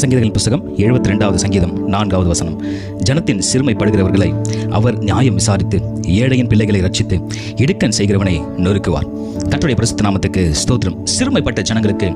சங்கீதங்கள் புஸ்தகம் எழுபத்தி ரெண்டாவது சங்கீதம் நான்காவது வசனம். ஜனத்தின் சிறுமைப்படுகிறவர்களை அவர் நியாயம் விசாரித்து ஏழையின் பிள்ளைகளை ரட்சித்து இடுக்கன் செய்கிறவனை நொறுக்குவார். கற்றுடைய பிரசித்த நாமத்துக்கு ஸ்தோத்திரம். சிறுமைப்பட்ட ஜனங்களுக்கு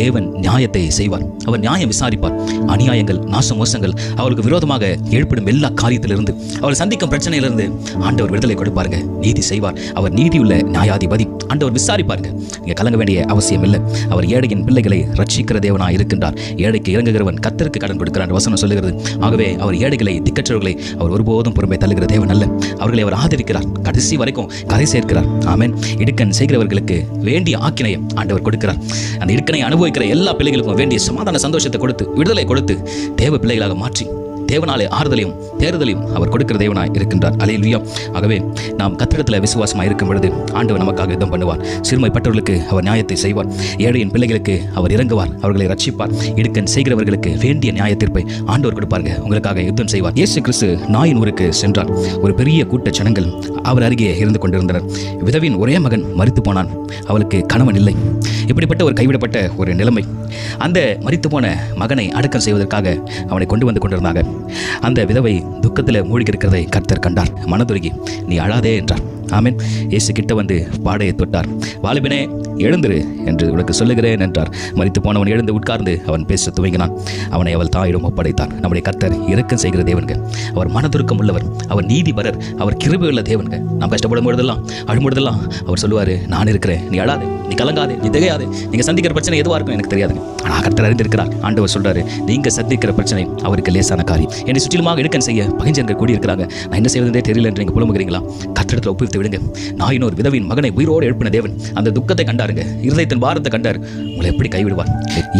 தேவன் நியாயத்தை செய்வார். அவர் நியாயம் விசாரிப்பார். அநியாயங்கள் நாச மோசங்கள் அவருக்கு விரோதமாக ஏற்படும் எல்லா காரியத்திலிருந்து அவர் சந்திக்கும் பிரச்சனையிலிருந்து ஆண்டவர் விடுதலை கொடுப்பாருங்க. நீதி செய்வார். அவர் நீதியுள்ள நியாயாதிபதி. ஆண்டவர் விசாரிப்பாருங்க. இங்கே கலங்க வேண்டிய அவசியம் இல்லை அவர் ஏழையின் பிள்ளைகளை ரட்சிக்கிற தேவனாக இருக்கின்றார் ஏழைக்கு இறங்குகிற இறங்குகிறவன் கத்தருக்கு கடன் கொடுக்கிறார் வசனம் சொல்லுகிறது. ஆகவே அவர் ஏழைகளை திக்கற்றவர்களை அவர் ஒருபோதும் பொறுமை தள்ளுகிற தேவன் அல்ல. அவர்களை அவர் ஆதரிக்கிறார். கடைசி வரைக்கும் கரை சேர்க்கிறார். ஆமேன். இடுக்கன் செய்கிறவர்களுக்கு வேண்டிய ஆக்கினையை ஆண்டவர் கொடுக்கிறார். அந்த இடுக்கனை அனுபவிக்கிற எல்லா பிள்ளைகளுக்கும் வேண்டிய சமாதான சந்தோஷத்தை கொடுத்து விடுதலை கொடுத்து தேவ பிள்ளைகளாக மாற்றி தேவனாலே ஆறுதலையும் தேறுதலையும் அவர் கொடுக்கிற தேவனாய் இருக்கின்றார். அலையிலுயா ஆகவே நாம் கத்திரத்தில் விசுவாசமாக இருக்கும் பொழுது ஆண்டவர் நமக்காக யுத்தம் பண்ணுவார். சிறுமைப்பட்டவர்களுக்கு அவர் நியாயத்தை செய்வார். ஏழையின் பிள்ளைகளுக்கு அவர் இறங்குவார். அவர்களை ரட்சிப்பார் இடுக்கன் செய்கிறவர்களுக்கு வேண்டிய நியாய தீர்ப்பை ஆண்டவர் கொடுப்பாருங்க. உங்களுக்காக யுத்தம் செய்வார். இயேசு கிறிஸ்து நாயின் ஊருக்கு சென்றார். ஒரு பெரிய கூட்ட ஜனங்கள் அவர் அருகே இருந்து கொண்டிருந்தனர். விதவின் ஒரே மகன் மறித்து போனான். அவளுக்கு கணவன் இல்லை. இப்படிப்பட்ட ஒரு கைவிடப்பட்ட ஒரு நிலைமை. அந்த மறித்து போன மகனை அடக்கம் செய்வதற்காக அவனை கொண்டு வந்து கொண்டிருந்தாங்க. அந்த விதவை துக்கத்தில் மூழ்கி இருக்கிறதை கர்த்தர் கண்டார். மனதுருகி நீ அழாதே என்றார். ஆமீன். இயேசு கிட்ட வந்து பாடையை தொட்டார். வாலிபினே எழுந்திரு என்று உனக்கு சொல்லுகிறேன் என்றார். மறித்து போனவன் எழுந்து உட்கார்ந்து அவன் பேச துவங்கினான். அவனை அவள் தாயிடம் ஒப்படைத்தான். நம்முடைய கர்த்தர் இரக்கம் செய்கிற தேவன்கள். அவர் மனதுருக்கம் உள்ளவர். அவர் நீதிபரர். அவர் கிருபையுள்ள தேவன்கள். நாம் கஷ்டப்படும் பொழுதெல்லாம் அழும்பொழுதெல்லாம் அவர் சொல்லுவார் நான் இருக்கிறேன். நீ அழாதே. நீ கலங்காதே. நீ திகையாதே. நீங்கள் சந்திக்கிற பிரச்சனை எதுவாக இருக்கும் எனக்கு தெரியாதுங்க. ஆனால் கர்த்தர் அறிந்திருக்கிறார். ஆண்டவர் சொல்றாரு நீங்கள் சந்திக்கிற பிரச்சனை அவருக்கு லேசான காரியம். என்னை சுற்றிலுமாக இடுக்கன் செய்ய பகிஞ்சங்கள் கூடி இருக்கிறாங்க நான் என்ன செய்வதே தெரியல என்று நீங்கள் புலம்புகிறீங்களா? கத்திரத்தில் ஒப்புவித்து விடுங்க. நான் இன்னொரு விதவின் மகனை உயிரோடு எழுப்பின தேவன். அந்த துக்கத்தை கண்டாருங்க இருதயத்தின் பாரத்தை கண்டார். உங்களை எப்படி கைவிடுவார்?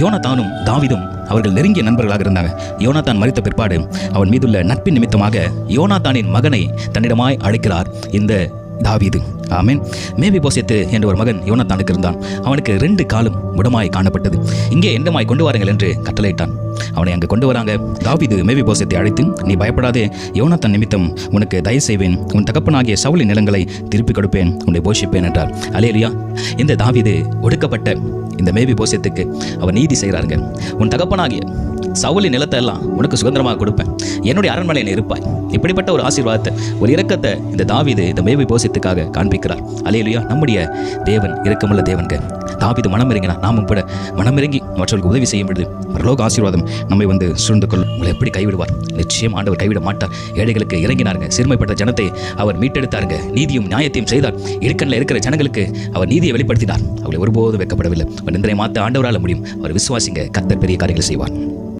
யோனத்தானும் தாவிதும் அவர்கள் நெருங்கிய நண்பர்களாக இருந்தாங்க. யோனாத்தான் மறித்த பிற்பாடு அவன் மீதுள்ள நட்பின் நிமித்தமாக யோனாத்தானின் மகனை தன்னிடமாய் அழைக்கிறார் இந்த தாவீது. ஆமீன். மேபி போசித்து என்ற ஒரு மகன் யோனத்தானுக்கு இருந்தான். அவனுக்கு ரெண்டு காலும் உடமாய் காணப்பட்டது. இங்கே எந்தமாய் கொண்டு வாருங்கள் என்று கட்டளையிட்டான். அவனை அங்கு கொண்டு வராங்க. தாவீது மேபி போசத்தை அழைத்து நீ பயப்படாதே. யோனத்தன் நிமித்தம் உனக்கு தயவு செய்வேன். உன் தகப்பனாகிய சவுளின் நிலங்களை திருப்பி கொடுப்பேன். உன்னை போஷிப்பேன் என்றார். அலேலியா இந்த தாவீது ஒடுக்கப்பட்ட இந்த மேபி போசியத்துக்கு அவர் நீதி செய்கிறாருங்க. உன் தகப்பனாகிய சவுளி நிலத்தை எல்லாம் உனக்கு சுதந்திரமாக கொடுப்பேன். என்னுடைய அரண்மனையில் இருப்பாய். இப்படிப்பட்ட ஒரு ஆசீர்வாதத்தை ஒரு இரக்கத்தை இந்த தாவீது இந்த மேவி போசியத்துக்காக காண்பிக்கிறார். அலையிலையா நம்முடைய தேவன் இரக்கமுள்ள தேவன்க. தாவீது மனம் இறங்கினா நாமும் கூட மனம் இறங்கி மற்றவர்களுக்கு உதவி செய்யும் பொழுது பரலோக ஆசீர்வாதம் நம்மை வந்து சூழ்ந்து கொள்ளும் உங்களை எப்படி கைவிடுவார்? நிச்சயம் ஆண்டவர் கைவிட மாட்டார். ஏழைகளுக்கு இறங்கினாருங்க. சிறுமைப்பட்ட ஜனத்தை அவர் மீட்டெடுத்தாருங்க. நீதியும் நியாயத்தையும் செய்தார். இடுக்கண்ணில் இருக்கிற ஜனங்களுக்கு அவர் நீதியை வெளிப்படுத்தினார். அவளை ஒருபோதும் வைக்கப்படவில்லை நிந்தனை மாற்ற ஆண்டவரால் முடியும். அவர் விசுவாசிங்க. கத்தர் பெரிய காரியங்களை செய்வார்.